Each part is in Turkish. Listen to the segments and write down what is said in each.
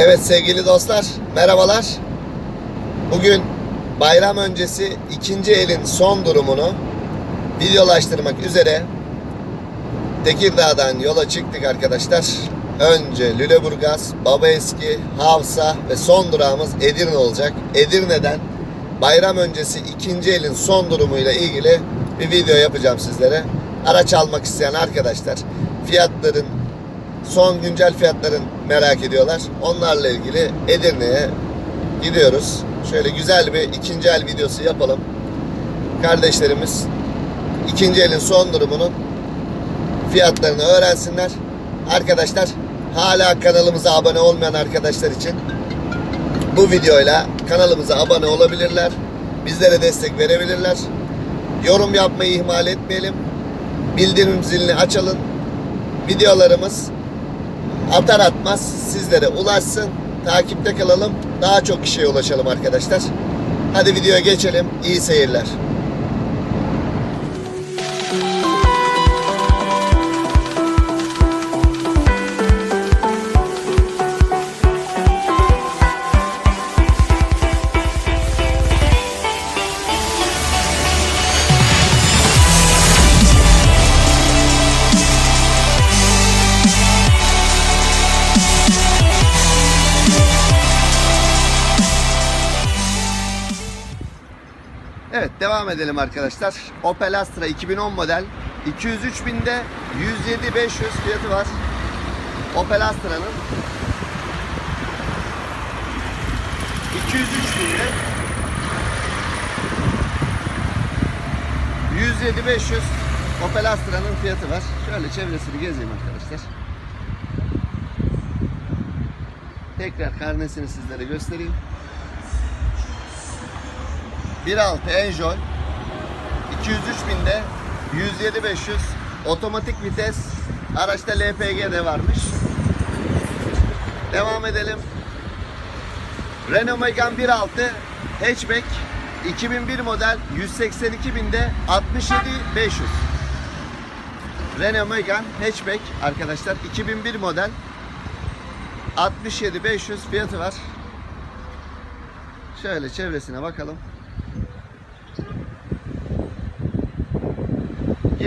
Evet sevgili dostlar, merhabalar. Bugün bayram öncesi ikinci elin son durumunu videolaştırmak üzere Tekirdağ'dan yola çıktık arkadaşlar. Önce Lüleburgaz, Babaeski, Havsa ve son durağımız Edirne olacak. Edirne'den bayram öncesi ikinci elin son durumuyla ilgili bir video yapacağım sizlere. Araç almak isteyen arkadaşlar fiyatların son güncel fiyatların merak ediyorlar. Onlarla ilgili Edirne'ye gidiyoruz. Şöyle güzel bir ikinci el videosu yapalım. Kardeşlerimiz ikinci elin son durumunun fiyatlarını öğrensinler. Arkadaşlar hala kanalımıza abone olmayan arkadaşlar için bu videoyla kanalımıza abone olabilirler. Bizlere destek verebilirler. Yorum yapmayı ihmal etmeyelim. Bildirim zilini açalım. Videolarımız atar atmaz sizlere ulaşsın. Takipte kalalım. Daha çok kişiye ulaşalım arkadaşlar. Hadi videoya geçelim. İyi seyirler. Evet devam edelim arkadaşlar. Opel Astra 2010 model 203 binde 107 500 fiyatı var. Opel Astra'nın 203 binde 107 500 Opel Astra'nın fiyatı var. Şöyle çevresini gezeyim arkadaşlar. Tekrar karnesini sizlere göstereyim. 1.6 Enjoy 203 binde 107 500 otomatik vites araçta LPG de varmış. Devam edelim. Renault Megane 1.6 hatchback 2001 model 182 binde 67 500. Renault Megane hatchback arkadaşlar 2001 model 67 500 fiyatı var. Şöyle çevresine bakalım.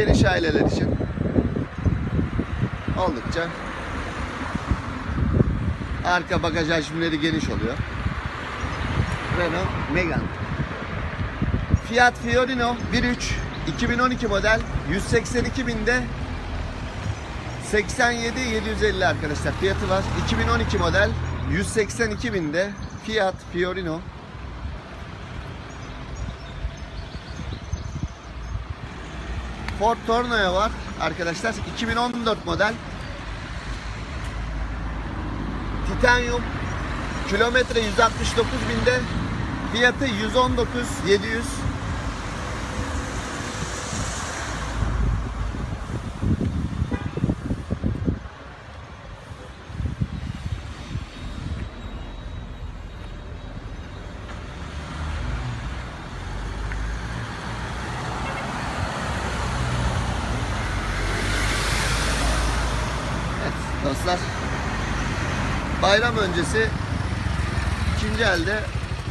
Geniş aileler için oldukça arka bagaj hacimleri geniş oluyor. Renault Megane. Fiat Fiorino 1.3 2012 model 182 binde 87 750 arkadaşlar fiyatı var. 2012 model 182 binde Fiat Fiorino Ford Tornado var arkadaşlar. 2014 model. Titanium kilometre 169 binde fiyatı 119 700 Evet dostlar. Bayram öncesi ikinci elde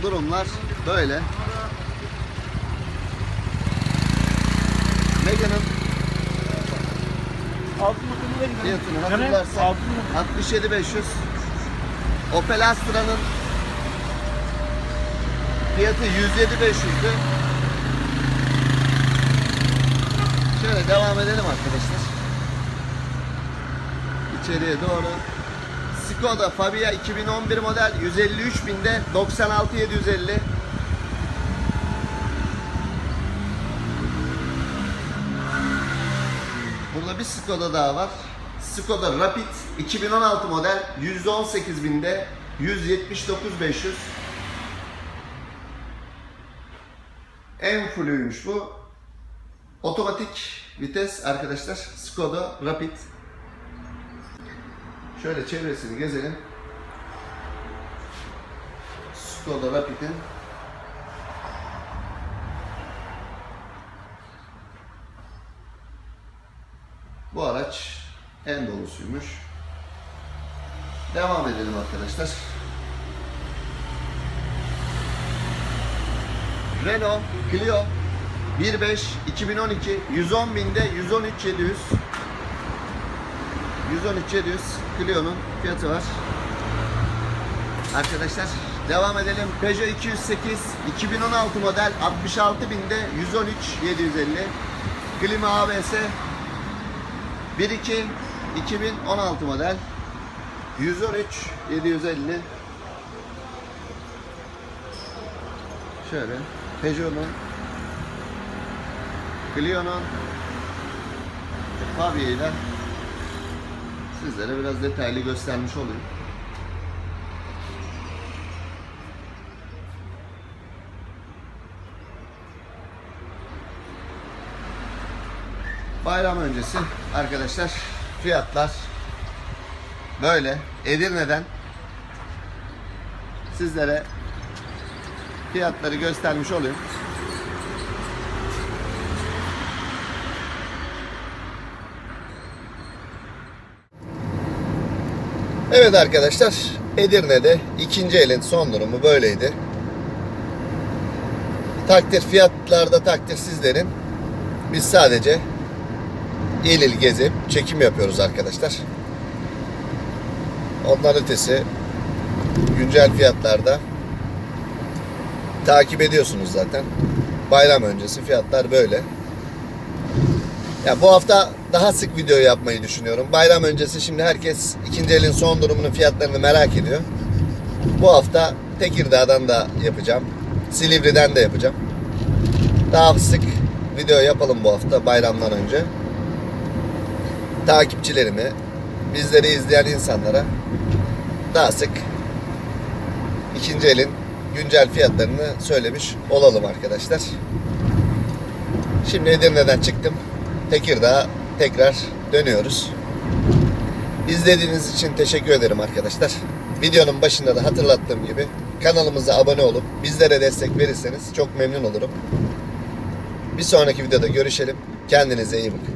durumlar böyle. Megan'ın fiyatını hatırlarsak altın 67500 Opel Astra'nın fiyatı 107.500'dü. Şöyle devam edelim arkadaşlar. İçeriye doğru. Skoda Fabia 2011 model 153 binde 96.750. Burada bir Skoda daha var. Skoda Rapid 2016 model 118 binde 179.500. En fullüymüş bu. Otomatik vites arkadaşlar. Skoda Rapid. Şöyle çevresini gezelim. Skoda Rapid'in Bu araç en dolusuymuş. Devam edelim arkadaşlar. Renault Clio 1.5 2012 110 binde 113 700 113 700 Clio'nun fiyatı var. Arkadaşlar devam edelim. Peugeot 208 2016 model 66 binde 113 750 klima ABS 1.2 2016 model 113 750 Şöyle Peugeot'un Clio'nun Fabia'yla sizlere biraz detaylı göstermiş olayım. Bayram öncesi arkadaşlar fiyatlar böyle Edirne'den sizlere fiyatları göstermiş olayım. Evet arkadaşlar Edirne'de ikinci elin son durumu böyleydi. Takdir fiyatlarda takdir sizlerin. Biz sadece il il gezip çekim yapıyoruz arkadaşlar. Ondan ötesi güncel fiyatlarda takip ediyorsunuz zaten. Bayram öncesi fiyatlar böyle. Ya bu hafta daha sık video yapmayı düşünüyorum. Bayram öncesi şimdi herkes ikinci elin son durumunun fiyatlarını merak ediyor. Bu hafta Tekirdağ'dan da yapacağım. Silivri'den de yapacağım. Daha sık video yapalım bu hafta bayramdan önce. Takipçilerimi, bizleri izleyen insanlara daha sık ikinci elin güncel fiyatlarını söylemiş olalım arkadaşlar. Şimdi Edirne'den çıktım. Tekirdağ'a tekrar dönüyoruz. İzlediğiniz için teşekkür ederim arkadaşlar. Videonun başında da hatırlattığım gibi kanalımıza abone olup bizlere destek verirseniz çok memnun olurum. Bir sonraki videoda görüşelim. Kendinize iyi bakın.